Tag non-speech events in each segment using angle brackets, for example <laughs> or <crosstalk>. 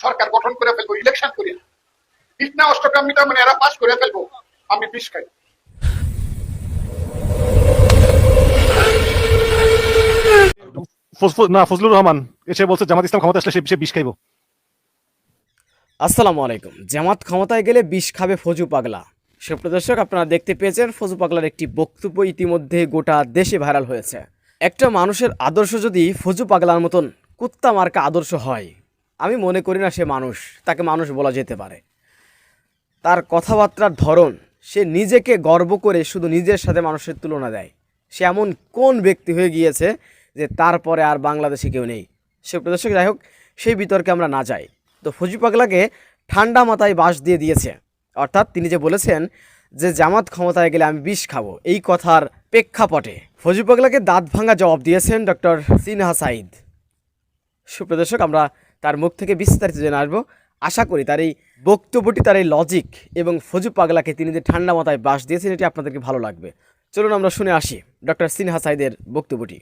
সরকার গঠন করে ফেলব ইলেকশন করি ইটনা অষ্টকামিটা মানে এরা পাস করে ফেলব আমি বিষ খাই। না ফজলুর রহমান এসে বলছে জামাত ইসলাম ক্ষমতা আসলে সে- সে বিষ খাইব। আসসালামু আলাইকুম। জামাত ক্ষমতায় গেলে বিষ খাবে ফজু পাগলা। সুপ্রদর্শক আপনারা দেখতে পেয়েছেন ফজু পাগলার একটি বক্তব্য ইতিমধ্যে গোটা দেশে ভাইরাল হয়েছে। একটা মানুষের আদর্শ যদি ফজু পাগলার মতন কুত্তা মার্কা আদর্শ হয় আমি মনে করি না সে মানুষ, তাকে মানুষ বলা যেতে পারে। তার কথাবার্তার ধরন, সে নিজেকে গর্ব করে শুধু নিজের সাথে মানুষের তুলনা দেয়। সে এমন কোন ব্যক্তি হয়ে গিয়েছে যে তারপরে আর বাংলাদেশে কেউ নেই? সে প্রদর্শক যাই হোক, সেই বিতর্কে আমরা না যাই। তো ফজি পাগলাকে ঠান্ডা মাথায় বাস দিয়ে দিয়েছে। অর্থাৎ তিনি যে বলেছেন যে জামাত ক্ষমতায় গেলে আমি বিষ খাব, এই কথার প্রেক্ষাপটে ফজু পাগলাকে দাঁত ভাঙা জবাব দিয়েছেন ডক্টর সিনহা সাইদ সুপ্রদর্শক, আমরা তার মুখ থেকে বিস্তারিত জেনে আসব। আশা করি তার এই বক্তব্যটি তার এই লজিক এবং ফজু পাগলাকে তিনি যে ঠান্ডা মাথায় বাস দিয়েছেন এটি আপনাদেরকে ভালো লাগবে। চলুন আমরা শুনে আসি ডক্টর সিনহা সাইদের বক্তব্যটি।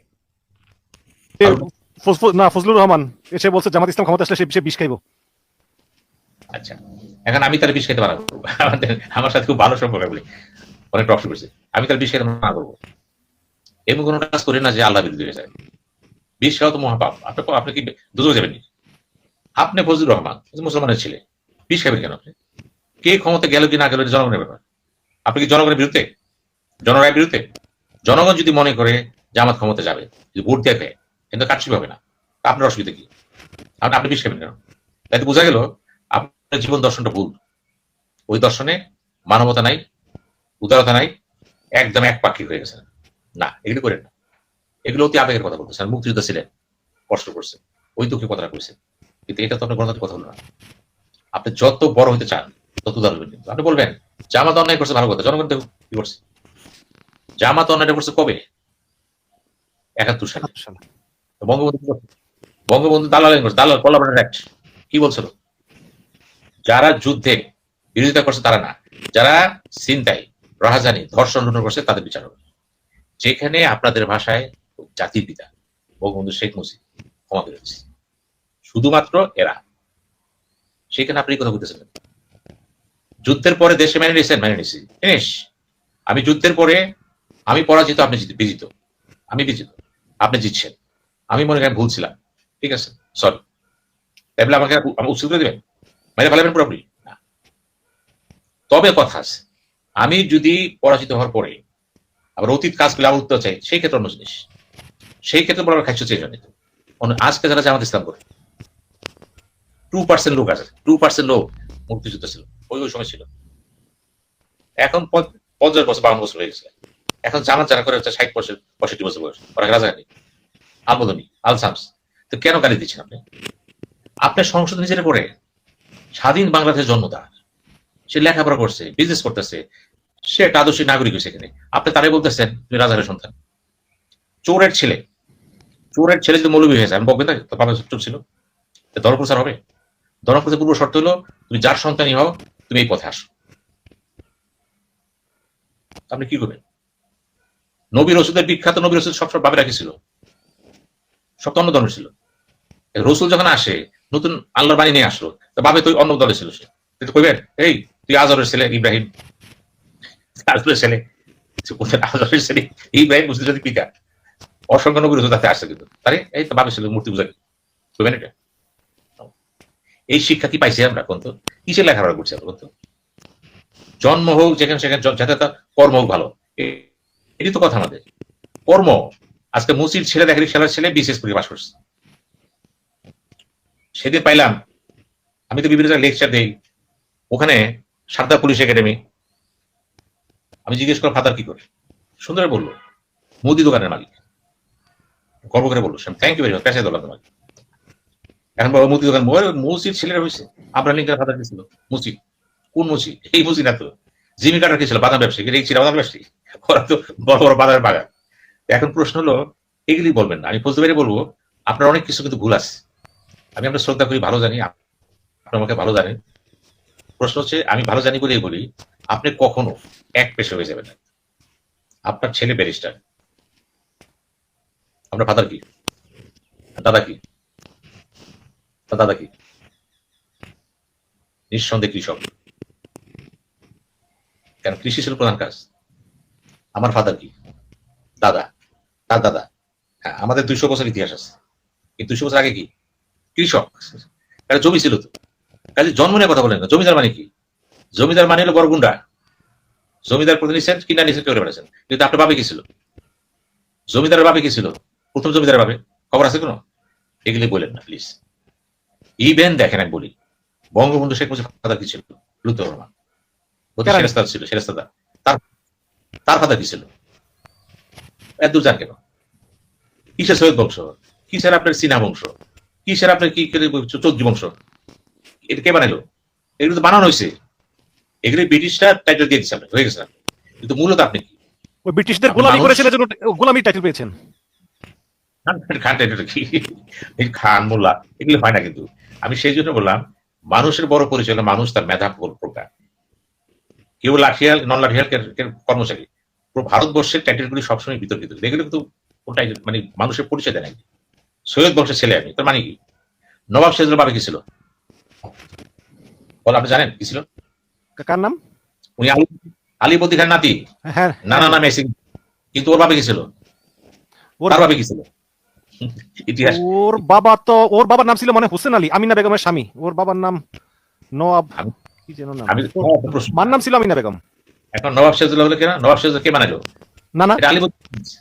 না ফজলুর রহমান এসে বলছে জামাত ইসলাম ক্ষমতা আসলে সে- বিষ খাইব। আচ্ছা এখন আমি তার বিষ খেতে মানা করব আমাদের আমার সাথে খুব ভালো সম্পর্ক বলি। অনেক রক্ত করছে আমি তার বিষ খেতে মানা করব। এমন কোনো কাজ করি না যে আল্লাহ বিরুদ্ধে যায়। বিষ খাওয়া তো মহাপাপ। আপনি আপনি কি দুটো যাবেন নি? আপনি ফজলুর রহমান মুসলমানের ছেলে, বিষ খাবেন কেন আপনি? কে ক্ষমতা গেল কি না গেল জনগণের ব্যাপার। আপনি কি জনগণের বিরুদ্ধে? জনরায়ের বিরুদ্ধে? জনগণ যদি মনে করে জামাত ক্ষমতা যাবে, যদি ভোট দেখে কিন্তু কাটছি হবে না। আপনার অসুবিধা কি? আপনি আপনি বিষ খাবেন কেন? তাই বোঝা গেল আপনার জীবন দর্শনটা ভুল। ওই দর্শনে মানবতা নাই, উদারতা নাই, একদম এক পাখি হয়ে গেছে না, এগুলো করেন না। এগুলো অতি আবেগের কথা বলতেছেন, মুক্তিযোদ্ধা ছিলেন, কষ্ট করছে ওই দুঃখের কথাটা কইছেন। কিন্তু এটা তো আপনার গণতান্ত্রিক কথা না। আপনি যত বড় হইতে চান তত উদার কিন্তু। আপনি বলবেন জামাত অন্যায় করছে ভালো কথা জনগণ দেখো কি করছে। জামাত অন্যায়টা করছে কবে? একাত্তর সালে। বঙ্গবন্ধু বঙ্গবন্ধু দালাল করছে দালাল অ্যাক্ট কি বলছিল? যারা যুদ্ধে বিরোধিতা করছে তারা না। যারা চিন্তায় রাহাজানি ধর্ষণ লুণ্ঠন করছে তাদের বিচার হবে। যেখানে আপনাদের ভাষায় জাতির পিতা বঙ্গবন্ধু শেখ মুজিব ক্ষমা করে দিচ্ছে শুধুমাত্র এরা। সেখানে আপনি কথা বলতেছেন কেন? যুদ্ধের পরে দেশে মেনে নিয়েছেন? মেনে নিয়েছি। জিনিস আমি যুদ্ধের পরে আমি পরাজিত, আপনি বিজিত। আমি বিজিত। আপনি জিতছেন। আমি মনে করেন ভুলছিলাম ঠিক আছে? সরি তাই বলে আমাকে উচিত করে দেবেন? মেরে ফেলাবেন পুরোপুরি? না। তবে কথা আছে। আমি যদি পরাজিত হওয়ার পরে আবার অতীত কাজ করলে আবার উত্তর চাই, সেই ক্ষেত্রে অন্য জিনিস। সেই ক্ষেত্রে বড় খাইছো চেয়ে আজকে যারা জামাত ইসলাম করে টু পার্সেন্ট লোক আছে টু পার্সেন্ট লোক মুক্তিযুদ্ধ ছিল, ওই ওই সময় ছিল। এখন পঞ্চাশ বছর, বাউন্ন বছর হয়ে গেছে। এখন জামাত যারা করে হচ্ছে ষাট বছর, পঁয়ষট্টি বছর বয়স, ওরা রাজাকানি আমদনি আলসামস। তো কেন গালি দিচ্ছেন আপনি? আপনার সংসদ নিজের করে স্বাধীন বাংলাদেশের জন্ম তার। সে লেখাপড়া করছে বিজনেস করতেছে, সে একটা আদর্শী নাগরিক হয়েছে এখানে। আপনি তারাই বলতেছেন, তুমি রাজারের সন্তান। চোরের ছেলে চোরের ছেলে যদি মৌলবী হয়েছে আমি বলবেন না তো বাবা চোর ছিল তো ধর্মপ্রচার হবে। ধর্মপ্রচার পূর্ব শর্ত হলো, তুমি যার সন্তানই হও, তুমি এই পথে আসো। আপনি কি করবেন? নবী রসুদের বিখ্যাত নবী রসুদ সবসময় বাবে রাখিছিল সব তো অন্য ধর্মের ছিল রসুল যখন আসে, নতুন আল্লাহর বাণী নিয়ে আসলো, তো বাবে তুই অন্য দলে ছিল সে। তুই তো কইবেন, এই, তুই আজরের ছেলে, ইব্রাহিম। আজরের ছেলে আজরের ছেলে, ইব্রাহিম মুসলিমের পিতা অসংখ্য নবী রসুল তাতে আসছে কিন্তু। তারে এই তো বাবে ছিল, মূর্তি পূজা কইবেন এটা? এই শিক্ষা কি পাইছি আমরা কোন তো? কিসের লেখাপড়া করছি আমরা কোন জন্ম হোক, যেখানে সেখানে যাতে তার কর্ম হোক ভালো। এটি তো কথা আমাদের। কর্ম। আজকে মুসির ছেলে দেখেন ছেলের ছেলে বিশেষ করে পাশ করছে। সেদিন পাইলাম, আমি তো বিভিন্ন লেকচার দেই। ওখানে সারদা পুলিশ একাডেমি। আমি জিজ্ঞেস করলাম, ফাদার কি করে? সুন্দর বলল, মুদি দোকানের মালিক। গর্ব করে বলল থ্যাংক ইউ ভেরি মাচ পেশায় দোলাম তোমাকে। এখন বড় মুদি দোকান মুসির ছেলেরা হয়েছে আমরা লিঙ্কের ফাদার কি ছিল। মুসি কোন মুসি এই মুসি না তো। জিমি কাটার কি ছিল? বাদাম ব্যবসায়ী। এই ছিল? বাদাম ব্যবসায়ী? ওরা তো বড় বড় বাদামের বাগান। এখন প্রশ্ন হলো, এগুলি বলবেন না। আমি বুঝতে পেরে, বলব, আপনার অনেক কিছু কিন্তু ভুল আছে। আমি আপনার শ্রদ্ধা করি, ভালো জানি। আপ- আপনি আমাকে ভালো জানেন। প্রশ্ন হচ্ছে, আমি ভালো জানি বলেই বলি, আপনি কখনো এক পেশে হয়ে যাবেন না। আপনার ছেলে ব্যারিস্টার। আপনার ফাদার কি? দাদা কি? তার দাদা কি নিঃসন্দেহে কৃষক। কারণ কৃষি ছিল প্রধান কাজ। আমার ফাদার কি? দাদা। তার দাদা। হ্যাঁ আমাদের দুইশো বছর ইতিহাস আছে। কিন্তু দুইশো বছর আগে কি? কৃষক। কারণ জমি ছিল তো। কাজে জন্ম নিয়ে কথা বলেন না। জমিদার মানে কি? জমিদার মানে হলো বরগুন্ডা। জমিদার প্রতি নিচ্ছেন কিনা নিচ্ছেন কেউ বেড়াচ্ছেন কিন্তু আপনার বাবে কি ছিল? জমিদারের বাবে কি ছিল? প্রথম জমিদারের বাবে খবর আছে কোনো? এগুলি বলেন না প্লিজ ইভেন দেখেন আমি বলি বঙ্গবন্ধু শেখ মুজিব ফাদার কি ছিল লুৎফর রহমান অতি ছিল সেরেস্তাদা তার তার ফাদার কি ছিল এত দূর যান কেন কিসের সৈয়দ বংশ কিসের আপনার চীনা বংশ কিসের আপনার কি চৌধুরী বংশ এটা কে বানাইলো এগুলো তো বানানো হয়েছে এগুলো ব্রিটিশরা টাইটেল দিয়ে দিচ্ছে হয়ে গেছে কিন্তু মূলত আপনি কি ওই ব্রিটিশদের গোলামি করেছেন এজন্য গোলামির টাইটেল পেয়েছেন খান খান মোল্লা এগুলো হয় না কিন্তু আমি সেই জন্য বললাম মানুষের বড় পরিচয় মানুষ তার মেধা প্রকার কেউ লাঠিয়াল নন লাঠিয়াল কর্মচারী? পুরো ভারতবর্ষের টাইটেলগুলি সবসময় বিতর্কিত এগুলো কিন্তু ওটাই মানে মানুষের পরিচয় দেয় নাকি? সৈয়দ বংশের ছেলে আমি তার মানে কি? নবাব সিরাজুল বাবা কি ছিল? বল আপনি জানেন কি ছিল? কার নাম? উনি আলী আলীবদ্দি খান নাতি। হ্যাঁ। নানা নামে এসে কিন্তু ওর বাবা কি ছিল? ওর বাবা কি ছিল? <laughs> ইতিহাস। ওর বাবা তো ওর বাবার নাম ছিল মানে হোসেন আলী আমিনা বেগমের স্বামী। ওর বাবার নাম নওয়াব কি যেন নাম। মার নাম ছিল আমিনা বেগম। এখন নবাব সিরাজুল্লাহ হলো কেনা নবাব কে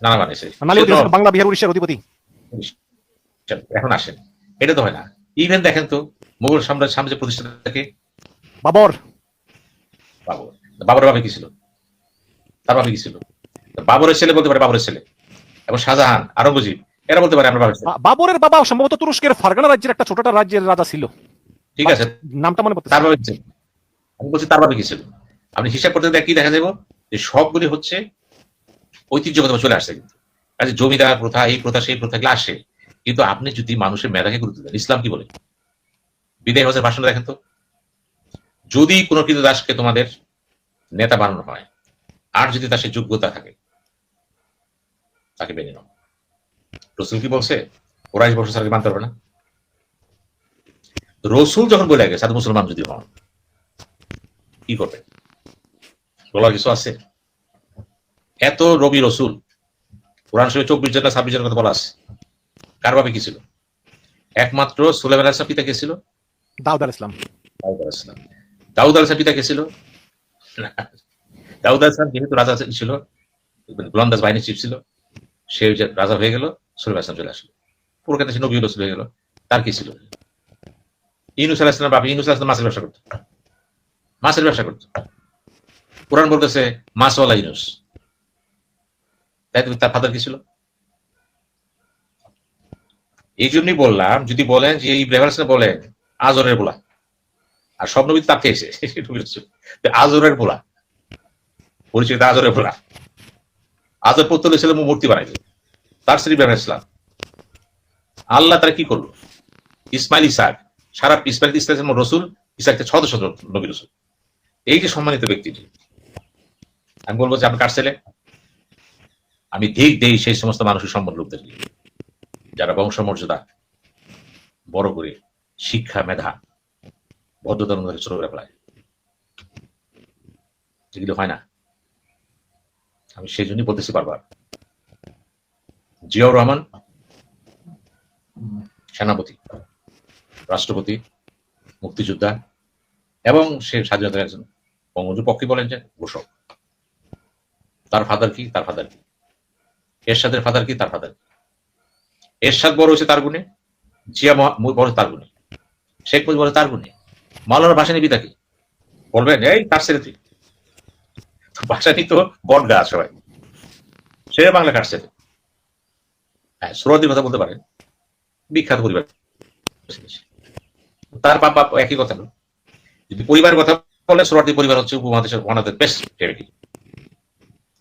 না না। সে হোসেন নবাব। বাংলা বিহার উড়িষ্যার অধিপতি। এখন আসেন। এটা তো হয় না। ইভেন দেখেন তো মুঘল সাম্রাজ্য সাম্রাজ্য প্রতিষ্ঠাতা থেকে বাবর। বাবর। বাবরের বাবা কি ছিল? তার বাবা কি ছিল? বাবরের ছেলে বলতে পারে বাবরের ছেলে। এবং শাহজাহান আরঙ্গজীব এরা বলতে পারে আমরা বাবরের বাবা সম্ভবত তুরস্কের ফারগানা রাজ্যের একটা ছোটটা রাজ্যের রাজা ছিল। ঠিক আছে। নামটা মনে পড়ছে তার বাবা ছিল আমি বলছি তার বাবা কি ছিল? আপনি হিসাব করতে দেখ কি দেখা যাব? যে সবগুলি হচ্ছে ঐতিহ্যগত চলে আসছে কিন্তু। কাজে জমিদার প্রথা এই প্রথা সেই প্রথা গুলো আসে। কিন্তু আপনি যদি মানুষের মেধাকে গুরুত্ব দেন ইসলাম কি বলে? বিদায় হজের ভাষণ দেখেন তো। যদি কোনো কৃত দাসকে তোমাদের নেতা বানানো হয় আর যদি তার সে যোগ্যতা থাকে তাকে মেনে নাও। রসুল কি বলছে? ওরাই বছর সারকে মানতে পারবে না। রসুল যখন বলে গেছে সাধু মুসলমান যদি হন কি করবে? বলার কিছু আছে? এত রবি রসুল কোরআন শরীফ চব্বিশ জন না ছাব্বিশ জনের কথা বলা আছে। কার ভাবে কি ছিল? একমাত্র সুলাইমান আলাইহিস পিতা কে ছিল? দাউদ আল ইসলাম। দাউদ আলাইহিস সালাম। দাউদ আলাইহিস পিতা কে ছিল? দাউদ আলাইহিস সালাম যেহেতু রাজা ছিল গোলন্দাজ বাহিনী চিফ ছিল সে রাজা হয়ে গেল। সুলাইমান আসলাম চলে আসলো। পুরো সে নবী রসুল হয়ে গেল। তার কি ছিল? ইনুস আলাইহিস বাবা ইনুস আলাইহিস সালাম মাছের ব্যবসা করতো। মাছের ব্যবসা করতো। কোরআন বলতেছে, মাছওয়ালা ইনুস তাই তো তার ফাদার কি ছিল? এই জন্যই বললাম, যদি বলেন যে আলাইহিস সালাম বলেন, আজরের বলা। আর সব নবী তো তার খেয়েছে আজরের বলা। পরিচয় আজরের বলা। আজর পুত্র ছিল মূর্তি বানাইল তার শ্রী ইব্রাহিম ইসলাম আল্লাহ তারা কি করল? ইসমাইল, ইসাক। সারা ইসমাইল ইসলাম রসুল, ইসাককে শত শত নবী রসুল। এই যে সম্মানিত ব্যক্তিটি আমি বলব যে আপনি কার ছেলে? আমি দিক দেই সেই সমস্ত মানুষের সম্মান লোকদের যারা বংশমর্যাদা, বড় করে শিক্ষা, মেধা, ভদ্রতার মধ্যে ছোট করে ফেলায় যেগুলো হয় না। আমি সেই জন্যই বলতেছি বারবার। জিয়াউর রহমান, সেনাপতি, রাষ্ট্রপতি, মুক্তিযোদ্ধা এবং সে স্বাধীনতার একজন বঙ্গবন্ধুর পক্ষে বলেন যে ঘোষক। তার ফাদার কি, তার ফাদার কি? এরশাদের ফাদার কি, তার ফাদার কি? এরশাদ বড় হয়েছে তার গুণে, জিয়া বড় তার গুণে। শেখ মুজিব বলে তার গুণে। মাওলানা ভাসানি পিতা কি? বলবেন, এই তার ছেলে তুই। ভাসানি তো বট গাছ সবাই সে বাংলা কাটছে। হ্যাঁ সুরদির কথা বলতে পারেন বিখ্যাত পরিবার তার বাপ বাপ একই কথা যদি পরিবারের কথা বলে সুরাটি পরিবার হচ্ছে উপমহাদেশের one of the best charity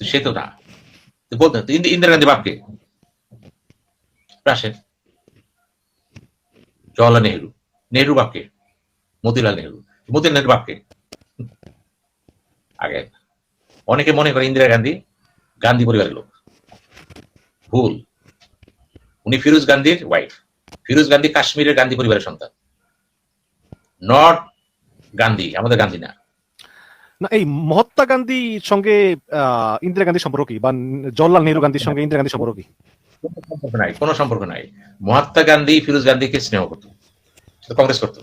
সে তো না। বলতে ইন্দিরা গান্ধী বাপকে? আসেন জওয়াহরলাল নেহরু। নেহরু বাপকে? মতিলাল নেহরু। মতিলাল নেহরু বাপকে? আগে অনেকে মনে করে ইন্দিরা গান্ধী গান্ধী পরিবারের লোক। ভুল। উনি ফিরোজ গান্ধীর ওয়াইফ ফিরোজ গান্ধী কাশ্মীরের গান্ধী পরিবারের সন্তান। নট গান্ধী আমাদের গান্ধী না। না এই মহাত্মা গান্ধীর সঙ্গে ইন্দিরা গান্ধীর সম্পর্ক কি? বা জওয়াহরলাল নেহরু গান্ধীর সঙ্গে ইন্দিরা গান্ধীর সম্পর্ক কি? কোনো সম্পর্ক নাই কোনো সম্পর্ক নাই। মহাত্মা গান্ধী ফিরোজ গান্ধীকে স্নেহ করতো কংগ্রেস করতো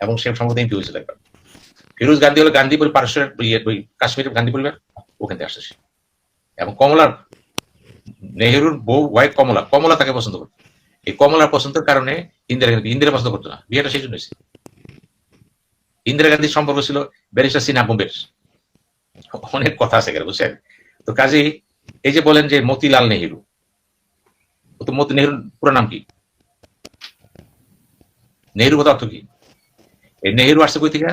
এবং সে সম্পর্কে এমপি হয়েছিল একবার ফিরোজ গান্ধী হলো গান্ধী পরি পারস্যের ইয়ে কাশ্মীরের গান্ধী পরিবার ওখান থেকে আসছে এবং কমলার নেহেরুর বউ ওয়াইফ কমলা। কমলা তাকে পছন্দ করতো। এই কমলার পছন্দের কারণে ইন্দিরা গান্ধী ইন্দিরা পছন্দ করতো না। বিয়েটা সেই জন্য হয়েছে। ইন্দিরা গান্ধীর সম্পর্ক ছিল ব্যারিস্টার সিনহা বোম্বের। অনেক কথা আছে এখানে, বুঝছেন? তো কাজেই এই যে বলেন যে মতিলাল নেহেরু তো মতি নেহরুর পুরো নাম কি? নেহরু কথা অর্থ কি? এই নেহরু আসছে কই থেকে?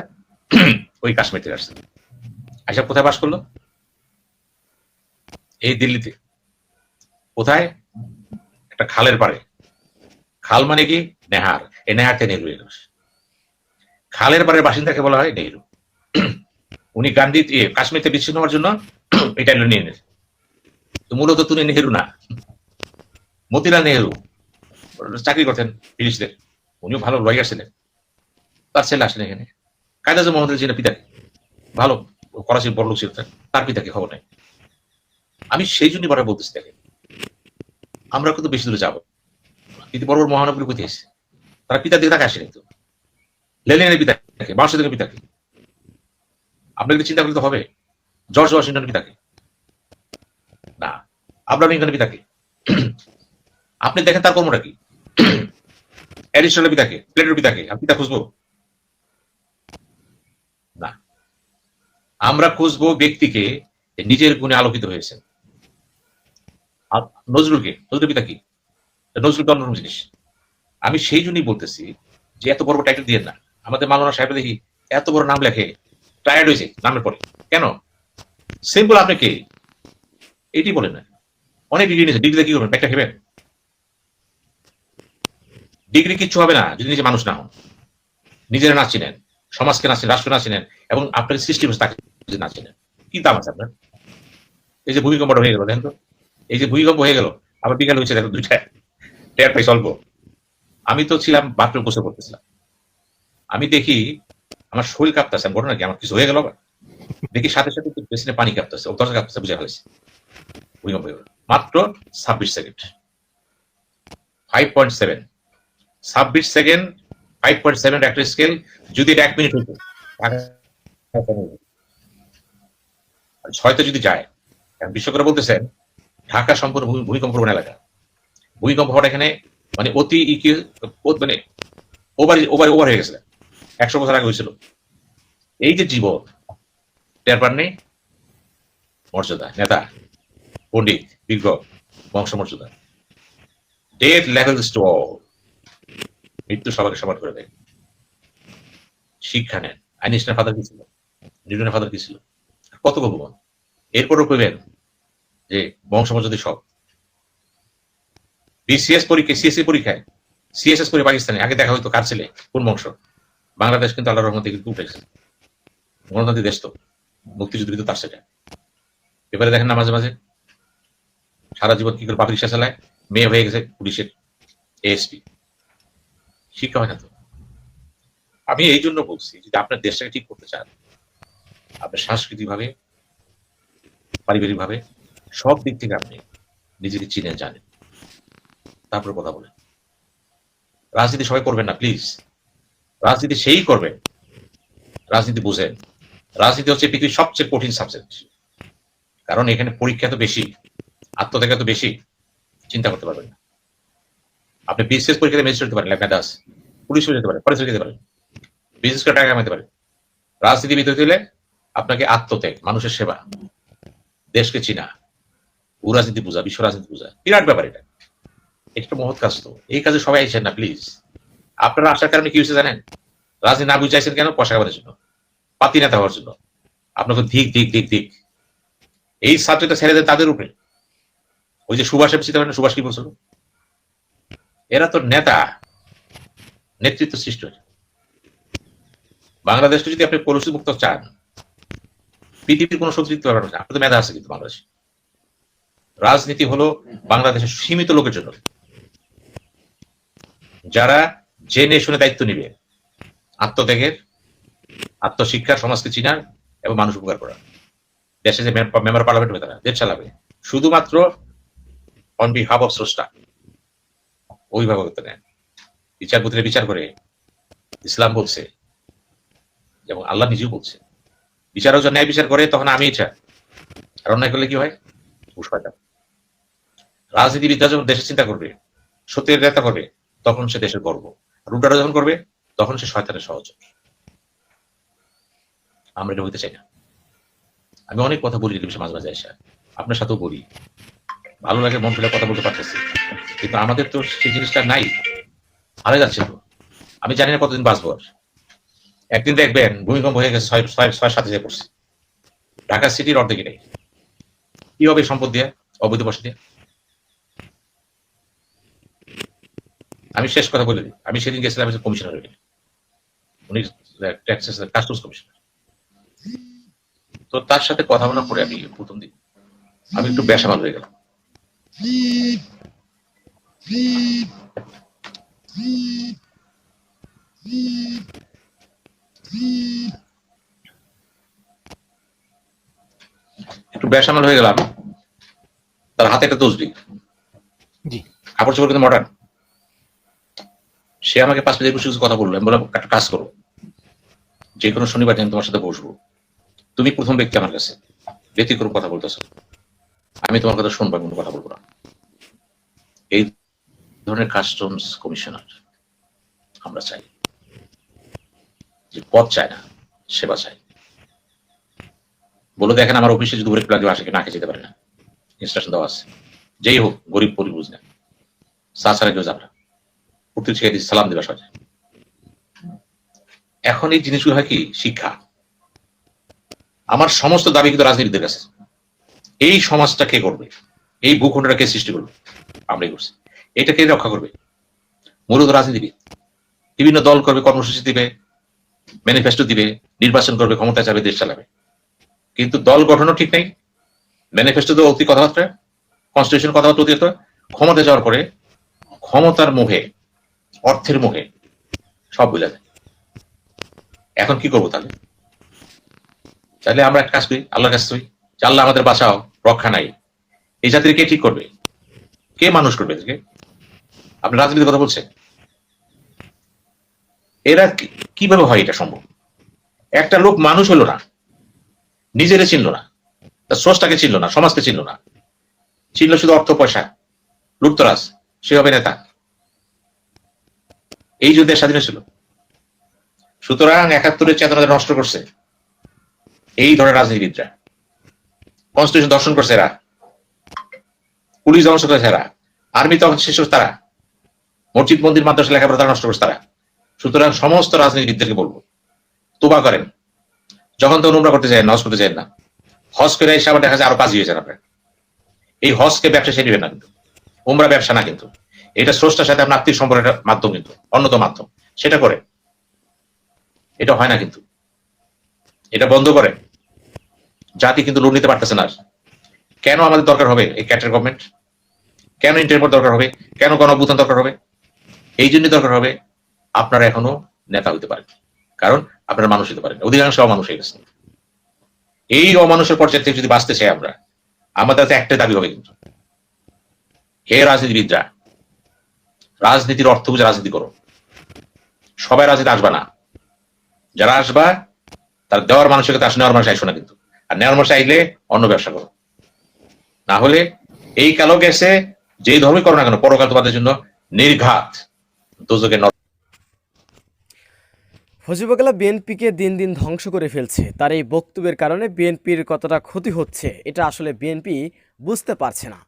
ওই কাশ্মীর থেকে আসছে। আচ্ছা কোথায় বাস করল? এই দিল্লিতে। কোথায়? একটা খালের পাড়ে। খাল মানে কি? নেহার। এই নেহার থেকে নেহরু এলো খালের পাড়ের বাসিন্দাকে বলা হয় নেহরু। উনি গান্ধী এ, কাশ্মীর বিচ্ছিন্ন হওয়ার জন্য <clears throat> এটা নিয়ে নিয়েছে। তো মূলত তুমি নেহরু না। মতিলাল নেহরু। চাকরি করতেন ব্রিটিশদের উনিও ভালো লয়ার ছিলেন। তার ছেলে আসেন এখানে। কায়দাজ মোহাম্মদ যিনি পিতা ভালো করাচির বড় লোক ছিল তার- পিতাকে খবর নেই। আমি সেই জন্যই বারবার বলতেছি দেখেন আমরা কিন্তু বেশি দূরে যাব? কিন্তু বড় বড় মহানগরী কোথায় এসেছে তারা পিতার দিকে তাকে আসেনি তো লেনিনের পিতাকে বাংলাদেশের পিতাকে। আপনাকে চিন্তা করলে তো হবে। জর্জ ওয়াশিংটন পিতাকে। না, আব্রাহাম লিঙ্কন পিতাকে। আপনি দেখেন তার কর্মটা কি? অ্যারিস্টলের পিতাকে, প্লেটোর পিতাকে। আমি পিতা খুঁজবো? না। আমরা খুঁজবো ব্যক্তিকে নিজের গুণে আলোকিত হয়েছেন। নজরুলকে নজরুল পিতা কি? নজরুল অন্যরকম জিনিস? আমি সেই জন্যই বলতেছি যে এত বড় টাইটেল দিয়ে না। আমাদের মালানা সাহেব দেখি এত বড় নাম লেখে টায়ার্ড হয়েছে নামের পরে। কেন? সিম্পল আপনি কে? এটি বলেন না। অনেক ডিগ্রি নিয়েছে। ডিগ্রিতে কি করবেন? একটা খেবেন? ডিগ্রি কিচ্ছু হবে না যদি নিজে মানুষ না হন। নিজেরা না চিনেন, সমাজকে না চিনেন রাষ্ট্র না চিনেন, এবং আপনার সৃষ্টি তাকে না চিনেন। কি দাম আছে আপনার? এই যে ভূমিকম্পটা হয়ে গেল, দেখেন তো। এই যে ভূমিকম্প হয়ে গেল, আবার বিকাল হয়েছে দেখো দুইটা টেয়ার পাই অল্প। আমি তো ছিলাম বাথরুম বসে করতেছিলাম। আমি দেখি আমার শরীর কাঁপতেছে, ঘটনা কি? আমার কিছু হয়ে গেল আবার? দেখি সাথে সাথে পেছনে পানি কাঁপতেছে দরজা কাঁপতেছে, বুঝা হয়েছে। ভূমিকম্প হয়ে গেল। মাত্র ছাব্বিশ সেকেন্ড। ফাইভ পয়েন্ট সেভেন ছাব্বিশ সেকেন্ড ফাইভ পয়েন্ট সেভেন একটা স্কেল যদি এটা এক মিনিট হইতো ছয়তে যদি যায় বিশ্বকরা বলতেছেন ঢাকা সম্পূর্ণ ভূমি- ভূমিকম্প প্রবণ এলাকা। ভূমিকম্প হওয়াটা এখানে মানে অতি মানে ওভার ওভার ওভার হয়ে গেছে। একশো বছর আগে হয়েছিল। এই যে জীবন, টের নেই মর্যাদা, নেতা, পণ্ডিত বিজ্ঞ বংশমর্যাদা ডেথ লেভেলস টু অল মৃত্যু সবাইকে সমান করে দেয়। শিক্ষা নেন। আইনস্টাইন ফাদার কি ছিল? নিউটনের ফাদার কি ছিল? কত বলব এরপরও কইবেন যে বংশমর্যাদা সব। বিসিএস পরীক্ষা সিএসসি পরীক্ষায় সিএসএস করে পাকিস্তানে, আগে দেখা হয়তো কার ছেলে, কোন বংশ? বাংলাদেশ কিন্তু আল্লাহ রহমতে কিন্তু উঠেছে গণতান্ত্রিক দেশ তো, মুক্তিযুদ্ধ কিন্তু তার সেটা। এবারে দেখেন না মাঝে মাঝে, সারা জীবন কি করে পাবলিক রিক্সা চালায়, মেয়ে হয়ে গেছে পুলিশের এএসপি শিক্ষা হয় না তো। আমি এই জন্য বলছি, যদি আপনার দেশটাকে ঠিক করতে চান, আপনার সাংস্কৃতিক ভাবে পারিবারিক ভাবে সব দিক থেকে আপনি নিজেকে চিনে জানেন। তারপরে কথা বলেন। রাজনীতি সবাই করবেন না প্লিজ রাজনীতি সেই করবেন রাজনীতি বুঝেন। রাজনীতি হচ্ছে পৃথিবীর সবচেয়ে কঠিন সাবজেক্ট কারণ এখানে পরীক্ষা তো বেশি, আত্মত্যাগ তো বেশি, চিন্তা করতে পারবেন না। আপনি বিসিএস পরীক্ষাতে ম্যাজিস্ট্রেট হতে পারেন, লেখা দাস পুলিশ হয়ে যেতে পারেন ফরেস্ট যেতে পারেন বিজনেস করে টাকা কামাতে পারেন। রাজনীতিবিদ হতে হলে আপনাকে আত্মত্যাগ, মানুষের সেবা, দেশকে চিনা। রাজনীতি বোঝা বিশ্ব রাজনীতি বোঝা বিরাট ব্যাপার এটা। একটা মহৎ কাজ তো। এই কাজে সবাই আইছেন না প্লিজ আপনারা আসার কারণে কি হয়েছে জানেন? রাজনীতি না বুঝাইছেন কেন? পয়সা কামানোর জন্য, পাতি নেতা হওয়ার জন্য। আপনাকে দিক ধিক দিক দিক এই সাবজেক্টটা ছেড়ে দেন তাদের উপরে। ওই যে সুভাষ চিন্তা করেন সুভাষ কি বলছিল? এরা তো নেতা, নেতৃত্ব সৃষ্ট। বাংলাদেশকে যদি আপনি কলুষিত মুক্ত চান, পৃথিবীর কোনো শক্তি দিতে পারবেন না। আপনাদের মেধা আছে কিন্তু বাংলাদেশে। রাজনীতি হলো বাংলাদেশের সীমিত লোকের জন্য। যারা জেনে শুনে দায়িত্ব নিবে, আত্মত্যাগের আত্মশিক্ষা সমাজকে চিনার এবং মানুষ উপকার করা। দেশে যে মেম্বার পার্লামেন্ট হবে তারা, দেশ চালাবে। শুধুমাত্র অন বিহাফ অফ স্রষ্টা, অভিভাবকত্ব নেন। বিচারপতিরা বিচার করে ইসলাম বলছে এবং আল্লাহ নিজেও বলছে, বিচারক যখন ন্যায় বিচার করে, তখন আমি এটা। আর অন্যায় করলে কি হয়? উস্কাটা রাজনীতিবিদরা যখন দেশের চিন্তা করবে সত্যের নেতা করবে তখন সে দেশের গর্ব। উল্টাটা যখন করবে, তখন সে শয়তানের সহজ আমরা এটা হইতে চাই না। আমি অনেক কথা বলি টেলিভিশন মাঝে মাঝে এসে। আপনার সাথেও বলি। ভালো লাগে, মন খুলে কথা বলতে পারতেছি। কিন্তু আমাদের তো সেই জিনিসটা নাই। হারে যাচ্ছে তো। আমি জানি না কতদিন বাঁচবো একদিন দেখবেন, ভূমিকম্প হয়ে গেছে ছয় ছয় ছয় সাথে যে পড়ছে। ঢাকা সিটির অর্ধেকই নেই। কি হবে সম্পদ দিয়ে? অবৈধ বসে দিয়ে। আমি শেষ কথা বলে দিই। আমি সেদিন গেছিলাম কমিশনার উনি ট্যাক্সেস কাস্টমস কমিশনার তো তার সাথে কথা বলার পরে আমি প্রথম দিন আমি একটু বেসামাল হয়ে গেলাম। একটু বেসামাল হয়ে গেলাম। তার হাতে একটা তসবি কাপড় চোপড় কিন্তু মডার্ন সে আমাকে পাঁচ মিনিট কিছু কথা বলল। আমি বললাম, একটা কাজ করো। যে কোনো শনিবার দিন তোমার সাথে বসবো। তুমি প্রথম ব্যক্তি আমার কাছে। ব্যতিক্রম কথা বলতেছো। আমি তোমার কথা শুনব কোনো কথা বলব না। এই ধরনের কাস্টমস কমিশনার আমরা চাই। যে পথ চায় না, সেবা চাই বলে দেখেন, আমার অফিসে যদি একটু লাগবে আসে না খেয়ে যেতে পারে না। ইনস্ট্রাকশন দেওয়া আছে। যেই হোক, গরিব পরিবুঝ না। চা ছাড়া কেউ যাবে না। ছেড়ে দিয়ে সালাম দেবে সহজে এখন এই জিনিসগুলো হয় কি? শিক্ষা। আমার সমস্ত দাবি কিন্তু রাজনীতিদের কাছে। এই সমাজটা কে করবে? এই ভূখণ্ডটা কে সৃষ্টি করবে? আমরাই করছি। এটা কে রক্ষা করবে? মূলত রাজনীতিবিদ। বিভিন্ন দল করবে, কর্মসূচি দিবে ম্যানিফেস্টো দিবে, নির্বাচন করবে ক্ষমতা যাবে, দেশ চালাবে। কিন্তু দল গঠনও ঠিক নেই। ম্যানিফেস্টো তো অতি কথাবার্তা কনস্টিটিউশন কথাবার্তা অতি ক্ষমতা যাওয়ার পরে ক্ষমতার মোহে অর্থের মোহে সব বুঝা যায়। এখন কি করব তাহলে? তাহলে আমরা এক কাজ করি, আল্লাহর কাছে করি আল্লাহ আমাদের বাঁচাও, রক্ষা নাই। এই জাতির কে ঠিক করবে? কে মানুষ করবে এদেরকে? আপনি রাজনীতির কথা বলছেন? এরা কীভাবে হয় এটা সম্ভব? একটা লোক মানুষ হলো না। নিজেরে চিনল না। তার স্রষ্টাকে চিনল না, সমাজকে চিনল না। চিনল শুধু অর্থ পয়সা। লুপ্তরাজ, সে হবে নেতা। এই যুদ্ধের স্বাধীন ছিল। সুতরাং একাত্তরের চেতনা নষ্ট করছে। এই ধরনের রাজনীতিবিদরা। কনস্টিটিউশন দর্শন করছে এরা। পুলিশ ধ্বংস করেছে এরা। আর্মি তখন শেষ তারা। মসজিদ, মন্দির, মাদ্রাসা লেখাপড়া তারা নষ্ট করছে তারা। সুতরাং সমস্ত রাজনীতিবিদদেরকে বলব, তোবা করেন। যখন তখন উমরা করতে যায় না করতে যায় না। হজ করে এসে আবার দেখা যায় আরও কাজ হয়ে যান আপনার এই হজকে ব্যবসা সে নেবেন না কিন্তু। উমরা ব্যবসা না কিন্তু। এটা স্রষ্টার সাথে আপনার আত্মীয় সম্পর্কের মাধ্যম কিন্তু, অন্যতম মাধ্যম। সেটা করে। এটা হয় না কিন্তু। এটা বন্ধ করে। জাতি কিন্তু লোন নিতে পারতেছে না। কেন আমাদের দরকার হবে এই ক্যাটার গভর্নমেন্ট? কেন ইন্টারপোর্ট দরকার হবে? কেন গণঅভ্যুত্থান দরকার হবে? এই জন্যই দরকার হবে আপনারা এখনও নেতা হইতে পারেন। কারণ আপনারা মানুষ হতে পারেন। অধিকাংশ অমানুষ হয়ে গেছে। এই অমানুষের পর্যায়ে থেকে যদি বাঁচতে চাই আমরা, আমাদের হাতে একটা দাবি হবে কিন্তু। হে রাজনীতিবিদরা রাজনীতির অর্থ বুঝে রাজনীতি করো। সবাই রাজনীতি আসবা না। যারা আসবা, তার দেওয়ার মানুষের কাছে আসে, নেওয়ার মানুষ আইসো না কিন্তু। আর নেওয়ার মানুষ আইলে অন্য ব্যবসা করো। না হলে এই কালো গেছে যেই ধর্মই করো না কেন, পরকাল তোমাদের জন্য নির্ঘাত। দুজকে ফজিবাগলা বিএনপিকে দিন দিন ধ্বংস করে ফেলছে। তার এই বক্তব্যের কারণে বিএনপির কতটা ক্ষতি হচ্ছে, এটা আসলে বিএনপি বুঝতে পারছে না।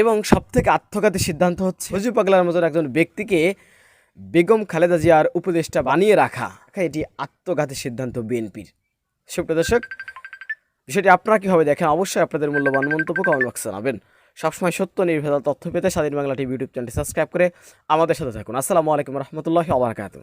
এবং সবথেকে আত্মঘাতী সিদ্ধান্ত হচ্ছে ফজি পাগলার মতন একজন ব্যক্তিকে বেগম খালেদা জিয়ার উপদেষ্টা বানিয়ে রাখা। এটি আত্মঘাতী সিদ্ধান্ত বিএনপির। সুপ্রিয় দর্শক, বিষয়টি আপনারা কীভাবে দেখেন অবশ্যই আপনাদের মূল্যবান মন্তব্য কমেন্ট বক্সে জানাবেন। সবসময় সত্য, নির্ভেজাল তথ্য পেতে স্বাধীন বাংলা টিভি ইউটিউব চ্যানেলটি সাবস্ক্রাইব করে আমাদের সাথে থাকুন। আসসালামু আলাইকুম রহমতুল্লাহ আবরকাত